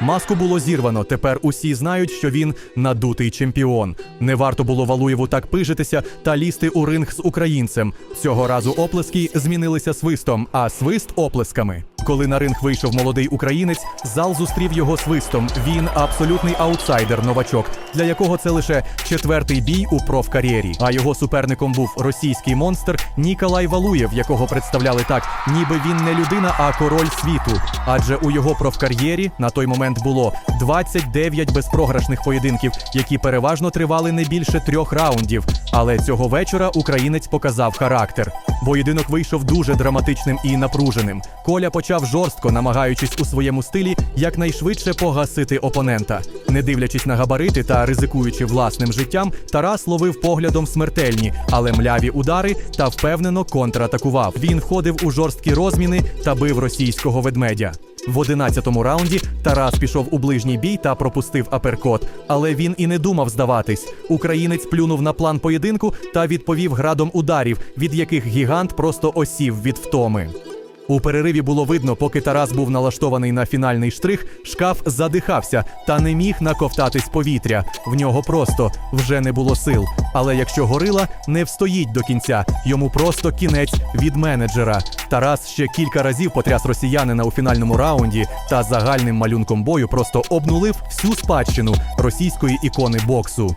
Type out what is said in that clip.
Маску було зірвано. Тепер усі знають, що він надутий чемпіон. Не варто було Валуєву так пижитися та лізти у ринг з українцем. Цього разу оплески змінилися свистом, а свист оплесками. Коли на ринг вийшов молодий українець, зал зустрів його свистом. Він абсолютний аутсайдер, новачок, для якого це лише четвертий бій у профкар'єрі. А його суперником був російський монстр Ніколай Валуєв, якого представляли так, ніби він не людина, а король світу. Адже у його профкар'єрі на той момент було 29 безпрограшних поєдинків, які переважно тривали не більше трьох раундів. Але цього вечора українець показав характер. Поєдинок вийшов дуже драматичним і напруженим. Коля почав жорстко, намагаючись у своєму стилі якнайшвидше погасити опонента. Не дивлячись на габарити та ризикуючи власним життям, Тарас ловив поглядом смертельні, але мляві удари та впевнено контратакував. Він входив у жорсткі розміни та бив російського ведмедя. В 11-му раунді Тарас пішов у ближній бій та пропустив аперкот, але він і не думав здаватись. Українець плюнув на план поєдинку та відповів градом ударів, від яких гігант просто осів від втоми. У перериві було видно, поки Тарас був налаштований на фінальний штрих, шкаф задихався та не міг наковтатись повітря. В нього просто вже не було сил. Але якщо горила не встоїть до кінця, йому просто кінець від менеджера. Тарас ще кілька разів потряс росіянина у фінальному раунді та загальним малюнком бою просто обнулив всю спадщину російської ікони боксу.